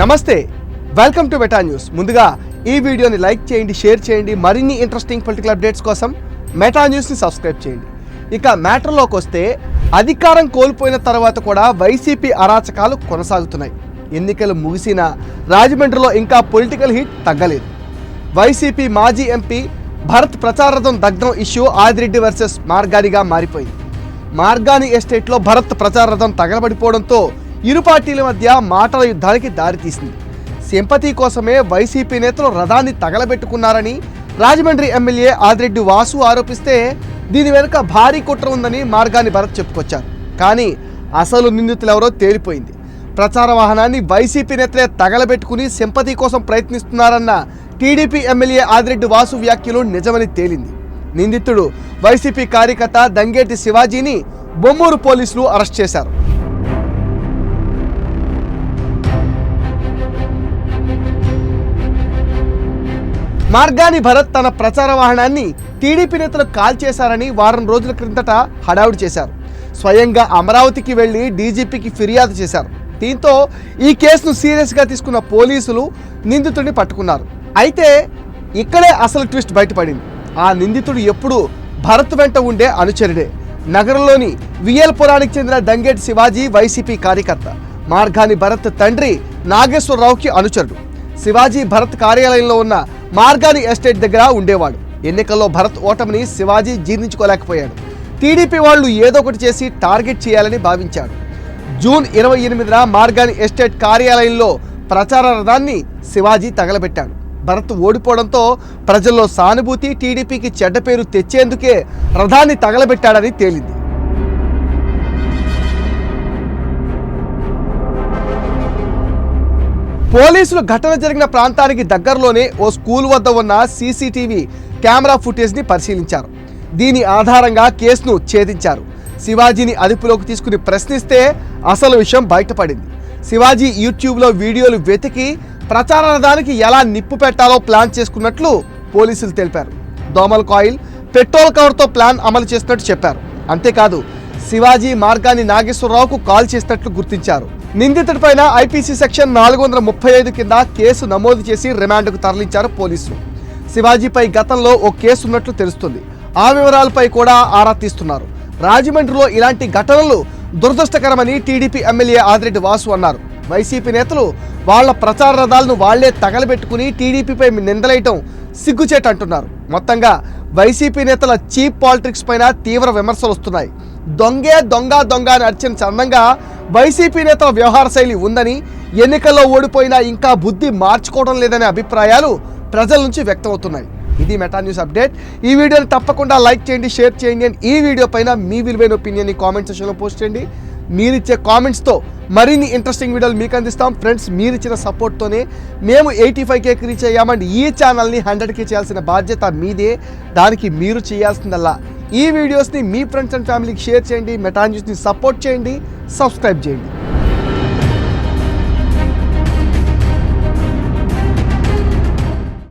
నమస్తే welcome to meta news ముందుగా ఈ వీడియోని లైక్ చేయండి షేర్ చేయండి మరిన్ని ఇంట్రెస్టింగ్ పొలిటికల్ అప్డేట్స్ కోసం మెటా న్యూస్ని సబ్స్క్రైబ్ చేయండి. ఇక మ్యాటర్లోకి వస్తే అధికారం కోల్పోయిన తర్వాత కూడా వైసీపీ అరాచకాలు కొనసాగుతున్నాయి. ఎన్నికలు ముగిసినా రాజమండ్రిలో ఇంకా పొలిటికల్ హీట్ తగ్గలేదు. వైసీపీ మాజీ ఎంపీ భరత్ ప్రచారథం దగ్ధం ఇష్యూ ఆదిరెడ్డి వర్సెస్ మార్గానిగా మారిపోయింది. మార్గాని ఎస్టేట్లో భరత్ ప్రచారథం తగలబడిపోవడంతో ఇరు పార్టీల మధ్య మాటల యుద్ధానికి దారితీసింది సింపతి కోసమే వైసీపీ నేతలు రథాన్ని తగలబెట్టుకున్నారని రాజమండ్రి ఎమ్మెల్యే ఆదిరెడ్డి వాసు ఆరోపిస్తే దీని వెనుక భారీ కుట్ర ఉందని మార్గాన్ని భరత్ చెప్పుకొచ్చారు. కానీ అసలు నిందితులు ఎవరో తేలిపోయింది. ప్రచార వాహనాన్ని వైసీపీ నేతలే తగలబెట్టుకుని సింపతి కోసం ప్రయత్నిస్తున్నారన్న టీడీపీ ఎమ్మెల్యే ఆదిరెడ్డి వాసు వ్యాఖ్యలు నిజమని తేలింది. నిందితుడు వైసీపీ కార్యకర్త దంగేటి శివాజీని బొమ్మూరు పోలీసులు అరెస్ట్ చేశారు. మార్గాని భరత్ తన ప్రచార వాహనాన్ని టీడీపీ నేతలు కాల్ చేశారని వారం రోజుల క్రిందట హడావుడి చేశారు. స్వయంగా అమరావతికి వెళ్ళి డీజీపీకి ఫిర్యాదు చేశారు. దీంతో ఈ కేసును సీరియస్గా తీసుకున్న పోలీసులు నిందితుడిని పట్టుకున్నారు. అయితే ఇక్కడే అసలు ట్విస్ట్ బయటపడింది. ఆ నిందితుడు ఎప్పుడు భరత్ వెంట ఉండే అనుచరుడే. నగరంలోని విఎల్పురానికి చెందిన దంగేటి శివాజీ వైసీపీ కార్యకర్త. మార్గాని భరత్ తండ్రి నాగేశ్వరరావుకి అనుచరుడు. శివాజీ భరత్ కార్యాలయంలో ఉన్న మార్గాని ఎస్టేట్ దగ్గర ఉండేవాడు. ఎన్నికల్లో భరత్ ఓటమిని శివాజీ జీర్ణించుకోలేకపోయాడు. టీడీపీ వాళ్ళు ఏదో ఒకటి చేసి టార్గెట్ చేయాలని భావించాడు. జూన్ ఇరవై ఎనిమిదిన మార్గాని ఎస్టేట్ కార్యాలయంలో ప్రచార రథాన్ని శివాజీ తగలబెట్టాడు. భరత్ ఓడిపోవడంతో ప్రజల్లో సానుభూతి టీడీపీకి చెడ్డ పేరు తెచ్చేందుకే రథాన్ని తగలబెట్టాడని తేలింది. పోలీసులు ఘటన జరిగిన ప్రాంతానికి దగ్గరలోనే ఓ స్కూల్ వద్ద ఉన్న సీసీటీవీ కెమెరా ఫుటేజ్ని పరిశీలించారు. దీని ఆధారంగా కేసును ఛేదించారు. శివాజీని అదుపులోకి తీసుకుని ప్రశ్నిస్తే అసలు విషయం బయటపడింది. శివాజీ యూట్యూబ్లో వీడియోలు వెతికి ప్రచారదానికి ఎలా నిప్పు పెట్టాలో ప్లాన్ చేసుకున్నట్లు పోలీసులు తెలిపారు. దోమల్ కాయిల్ పెట్రోల్ కవర్తో ప్లాన్ అమలు చేసినట్టు చెప్పారు. అంతేకాదు శివాజీ మార్గాన్ని నాగేశ్వరరావుకు కాల్ చేసినట్లు గుర్తించారు. నిందితుడిపైన ఐపీసీ సెక్షన్ నాలుగు వందల ముప్పై ఐదు కింద కేసు నమోదు చేసి రిమాండ్కు తరలించారు పోలీసులు. శివాజీపై గతంలో ఓ కేసు ఉన్నట్లు తెలుస్తుంది. ఆ వివరాలపై కూడా ఆరా తీస్తున్నారు. రాజమండ్రిలో ఇలాంటి ఘటనలు దురదృష్టకరమని టీడీపీ ఎమ్మెల్యే ఆదిరెడ్డి వాసు అన్నారు. వైసీపీ నేతలు వాళ్ళ ప్రచార రథాలను వాళ్ళే తగలబెట్టుకుని టీడీపీపై నిందలేయటం సిగ్గుచేట అంటున్నారు మొత్తంగా వైసీపీ నేతల చీప్ పాలిటిక్స్ పైన తీవ్ర విమర్శలు వస్తున్నాయి. దొంగే దొంగ దొంగ అని అర్చిన చందంగా వైసీపీ నేత వ్యవహార శైలి ఉందని ఎన్నికల్లో ఓడిపోయినా ఇంకా బుద్ధి మార్చుకోవడం లేదనే అభిప్రాయాలు ప్రజల నుంచి వ్యక్తమవుతున్నాయి. ఇది మెటా న్యూస్ అప్డేట్. ఈ వీడియోని తప్పకుండా లైక్ చేయండి షేర్ చేయండి. అండ్ ఈ వీడియో పైన మీ విలువైన ఒపీనియన్ని కామెంట్ సెక్షన్లో పోస్ట్ చేయండి. మీరిచ్చే కామెంట్స్తో మరిన్ని ఇంట్రెస్టింగ్ వీడియోలు మీకు అందిస్తాం. ఫ్రెండ్స్ మీరిచ్చిన సపోర్ట్తోనే మేము ఎయిటీ ఫైవ్ కేకి రీచ్ అయ్యామండి. ఈ ఛానల్ని హండ్రెడ్కి చేయాల్సిన బాధ్యత మీదే. దానికి మీరు చేయాల్సిందల్లా. ఈ వీడియోస్ని మీ ఫ్రెండ్స్ అండ్ ఫ్యామిలీకి షేర్ చేయండి మెటాన్యూస్ని సపోర్ట్ చేయండి సబ్స్క్రైబ్ చేయండి.